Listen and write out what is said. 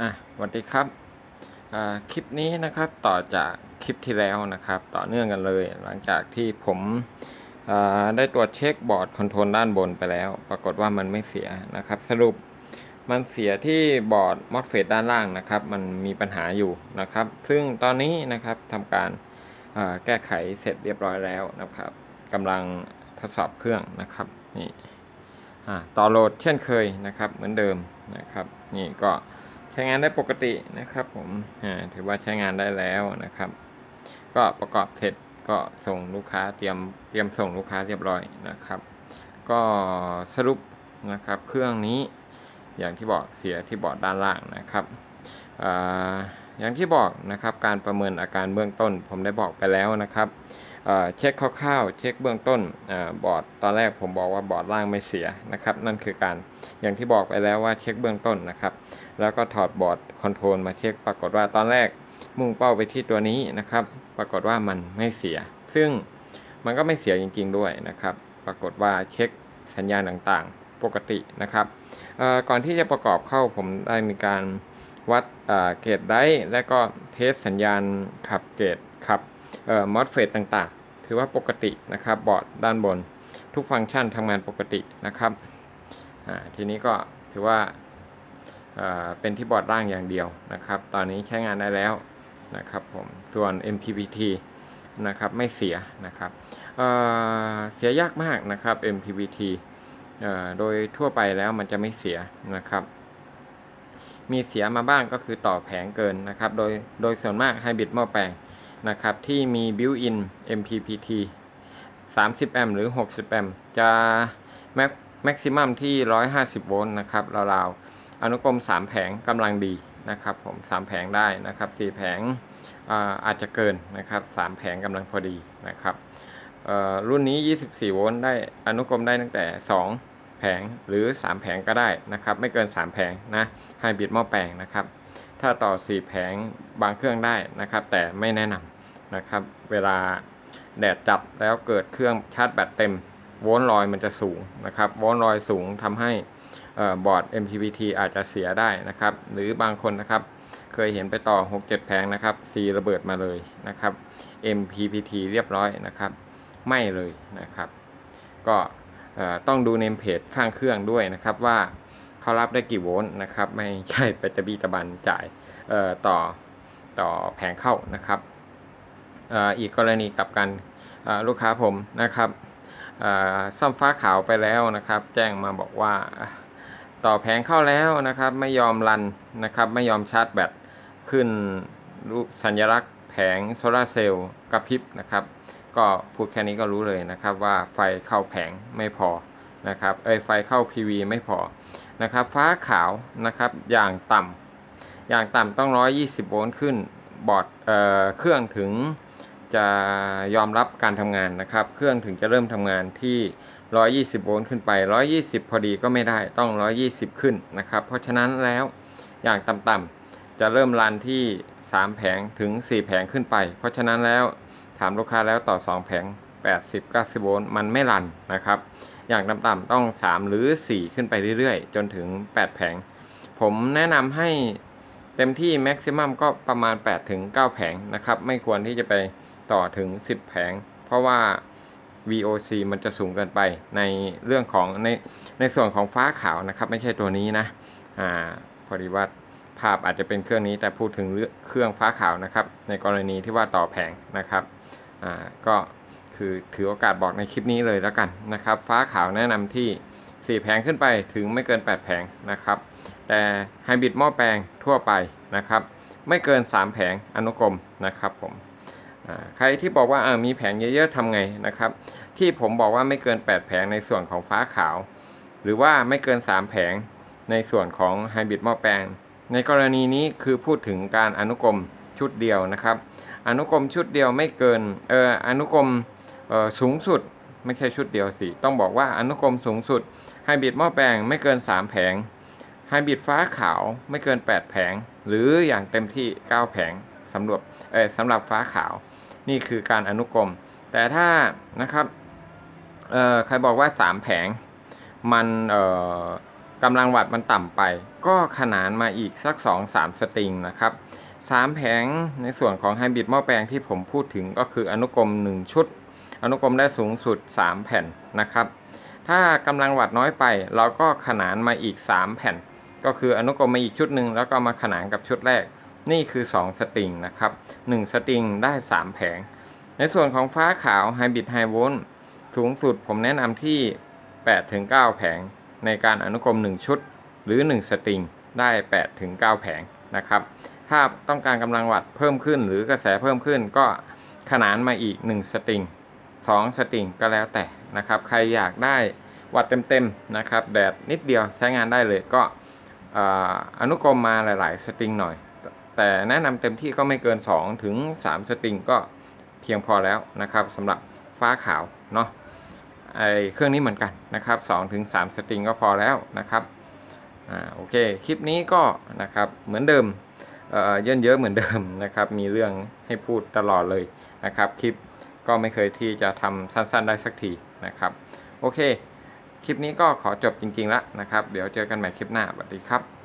อะสวัสดีครับคลิปนี้นะครับต่อจากคลิปที่แล้วนะครับ ต่อเนื่องกันเลย หลังจากที่ผมได้ตรวจเช็คบอร์ดคอนโทรลด้านบนไปแล้ว ปรากฏว่ามันไม่เสียนะครับ สรุปมันเสียที่บอร์ดมอสเฟตด้านล่างนะครับ มันมีปัญหาอยู่นะครับ ซึ่งตอนนี้นะครับทำการแก้ไขเสร็จเรียบร้อยแล้วนะครับกำลังทดสอบเครื่องนะครับนี่อ่าต่อโหลดเช่นเคยนะครับเหมือนเดิมนะครับ นี่ก็ ช้งานได้ปกตินะครับผมถือว่าใช้งานได้แล้วนะครับ ก็ประกอบเสร็จก็ส่งลูกค้าเตรียมเตรียมส่งลูกค้าเรียบร้อยนะครับ ก็สรุปนะครับเครื่องนี้อย่างที่บอกเสียที่บอร์ดด้านล่างนะครับออย่างที่บอกนะครับการประเมินอาการเบื้องต้น ผมได้บอกไปแล้วนะครับ เช็คคร่าวๆเช็คเบื้องต้นอบอร์ดตอนแรกผมบอกว่าบอร์ดล่างไม่เสียนะครับ นั่นคือการอย่างที่บอกไปแล้วว่าเช็คเบื้องต้นนะครับ แล้วก็ถอดบอร์ดคอนโทรลมาเช็คปรากฏว่าตอนแรกมุ่งเป้าไปที่ตัวนี้นะครับ ปรากฏว่ามันไม่เสีย ซึ่งมันก็ไม่เสียจริง ๆด้วยนะครับ ปรากฏว่าเช็คสัญญาณต่างๆ ปกตินะครับก่อนที่จะประกอบเข้าผมได้มีการวัดเกรดไดร์และก็เทสสัญญาณขับเกรดขับ มอสเฟตต่างๆ ถือว่าปกตินะครับบอร์ดด้านบน ทุกฟังก์ชันทำงานปกตินะครับอ่าทีนี้ก็ถือว่าอ่าเป็นที่บอร์ดล่างอย่างเดียวนะครับ ตอนนี้ใช้งานได้แล้วนะครับผมส่วน MPPT นะครับไม่เสียนะครับเอ่อเสียยากมากนะครับ MPPT เอ่อโดยทั่วไปแล้วมันจะไม่เสียนะครับ มีเสียมาบ้างก็คือต่อแผงเกินนะครับ โดยโดยส่วนมากไฮบริดหม้อแปลง นะครับ ที่มี built-in MPPT 30 แอมป์หรือ 60 แอมป์จะแม็กแม็กซิมัมที่ 150 โวลต์นะครับราวๆอนุกรม 3 แผงกำลังดีนะครับผม3แผงได้นะครับ4แผงอาอาจจะเกินนะครับ3แผงกำลังพอดีนะครับรุ่นนี้ 24 โวลต์ได้อนุกรมได้ตั้งแต่ 2 แผงหรือ 3 แผงก็ได้นะครับ ไม่เกิน 3 แผงนะไฮบริดหม้อแปลงนะครับ ถ้าต่อ 4 แผงบางเครื่องได้นะครับ แต่ไม่แนะนำนะครับ เวลาแดดจัดแล้วเกิดเครื่องชาร์จแบตเต็ม โวลต์ลอยมันจะสูงนะครับ โวลต์ลอยสูงทำให้บอร์ด MPPT อาจจะเสียได้นะครับ หรือบางคนนะครับเคยเห็นไปต่อ 6-7 แผงนะครับซีระเบิดมาเลยนะครับ MPPT เรียบร้อยนะครับ ไม่เลยนะครับ ก็ต้องดูเนมเพจข้างเครื่องด้วยนะครับว่า เขารับได้กี่โวลต์นะครับ ไม่ใช่ไปตะบีตะบันจ่ายเอ่อต่อต่อแผงเข้านะครับออีกกรณีกับกันลูกค้าผมนะครับเอ่อซ่อมฟ้าขาวไปแล้วนะครับ แจ้งมาบอกว่าต่อแผงเข้าแล้วนะครับ ไม่ยอมรันนะครับ ไม่ยอมชาร์จแบตขึ้นรูปสัญลักษณ์แผงโซลาเซลล์กระพริบนะครับ ก็พูดแค่นี้ก็รู้เลยนะครับว่าไฟเข้าแผงไม่พอ นะครับเอ้ยไฟเข้า PV ไม่พอนะครับ ฟ้าขาวนะครับอย่างต่ำอย่างต่ำต้อง 120 โวลต์ขึ้นบอร์ดเอ่อเครื่องถึงจะยอมรับการทำงานนะครับ เครื่องถึงจะเริ่มทำงานที่ 120 โวลต์ขึ้นไป 120 พอดีก็ไม่ได้ต้อง 120 ขึ้นนะครับ เพราะฉะนั้นแล้วอย่างต่ำๆจะเริ่มรันที่ 3 แผงถึง 4 แผงขึ้นไป เพราะฉะนั้นแล้วถามลูกค้าแล้วต่อ 2 แผง 80 90 โวลต์มันไม่รันนะครับ อย่างต่ำๆต้อง 3 หรือ 4 ขึ้นไปเรื่อยๆ จนถึง 8 แผง ผมแนะนำให้เต็มที่แม็กซิมัมก็ประมาณ 8 ถึง 9 แผงนะครับ ไม่ควรที่จะไปต่อถึง 10 แผง เพราะว่า VOC มันจะสูงเกินไปในเรื่องของในในส่วนของฟ้าขาวนะครับ ไม่ใช่ตัวนี้นะอ่าพอดีว่าภาพอาจจะเป็นเครื่องนี้แต่พูดถึงเรื่องเครื่องฟ้าขาวนะครับ ในกรณีที่ว่าต่อแผงนะครับอ่าก็ คือถือโอกาสบอกในคลิปนี้เลยแล้วกันนะครับ ฟ้าขาวแนะนำที่ 4 แผงขึ้นไปถึงไม่เกิน 8 แผงนะครับ แต่ไฮบริดหม้อแปลงทั่วไปนะครับ ไม่เกิน 3 แผงอนุกรมนะครับผมใครที่บอกว่าามีแผงเยอะๆทำไงนะครับ ที่ผมบอกว่าไม่เกิน 8 แผงในส่วนของฟ้าขาว หรือว่าไม่เกิน 3 แผงในส่วนของไฮบริดหม้อแปลง ในกรณีนี้คือพูดถึงการอนุกรมชุดเดียวนะครับ อนุกรมชุดเดียวไม่เกินเอออนุกรม สูงสุดไม่ใช่ชุดเดียวสิ ต้องบอกว่าอนุกรมสูงสุดไฮบริดหม้อแปลงไม่เกิน 3 แผงไฮบริดฟ้าขาวไม่เกิน 8 แผง หรืออย่างเต็มที่ 9 แผงสำหรับเออสำหรับฟ้าขาว นี่คือการอนุกรม แต่ถ้านะครับเออใครบอกว่าสามแผง มันเอ่อกำลังวัตต์มันต่ำไป ก็ขนานมาอีกสัก 2-3 สตริงนะครับ3แผงในส่วนของไฮบริดหม้อแปลงที่ผมพูดถึงก็คืออนุกรม 1 ชุด อนุกรมได้สูงสุด 3 แผ่นนะครับ ถ้ากำลังวัตต์น้อยไป เราก็ขนานมาอีก 3 แผ่น ก็คืออนุกรมมาอีกชุดหนึ่งแล้วก็มาขนานกับชุดแรก นี่คือ 2 สตริงนะครับ 1 สตริงได้ 3 แผง ในส่วนของฟ้าขาวไฮบริดไฮโวลต์สูงสุดผมแนะนำที่ 8-9 แผง ในการอนุกรม 1 ชุด หรือ 1 สตริงได้ 8-9 แผงนะครับ ถ้าต้องการกำลังวัตต์เพิ่มขึ้นหรือกระแสเพิ่มขึ้นก็ขนานมาอีก 1 สตริง 2 สตริงก็แล้วแต่นะครับ ใครอยากได้วัตต์เต็มๆนะครับแดดนิดเดียวใช้งานได้เลยก็อออนุกรมมาหลาย ๆ สตริงหน่อย แต่แนะนำเต็มที่ก็ไม่เกิน 2 ถึง 3 สตริงก็เพียงพอแล้วนะครับสำหรับฟ้าขาวเนาะไอเครื่องนี้เหมือนกันนะครับ2ถึง3สตริงก็พอแล้วนะครับอ่าโอเคคลิปนี้ก็นะครับเหมือนเดิมเอ่อเยินเยอะเหมือนเดิมนะครับ มีเรื่องให้พูดตลอดเลยนะครับคลิป ก็ไม่เคยที่จะทำสั้นๆได้สักทีนะครับ โอเค คลิปนี้ก็ขอจบจริงๆแล้วนะครับ เดี๋ยวเจอกันใหม่คลิปหน้าสวัสดีครับ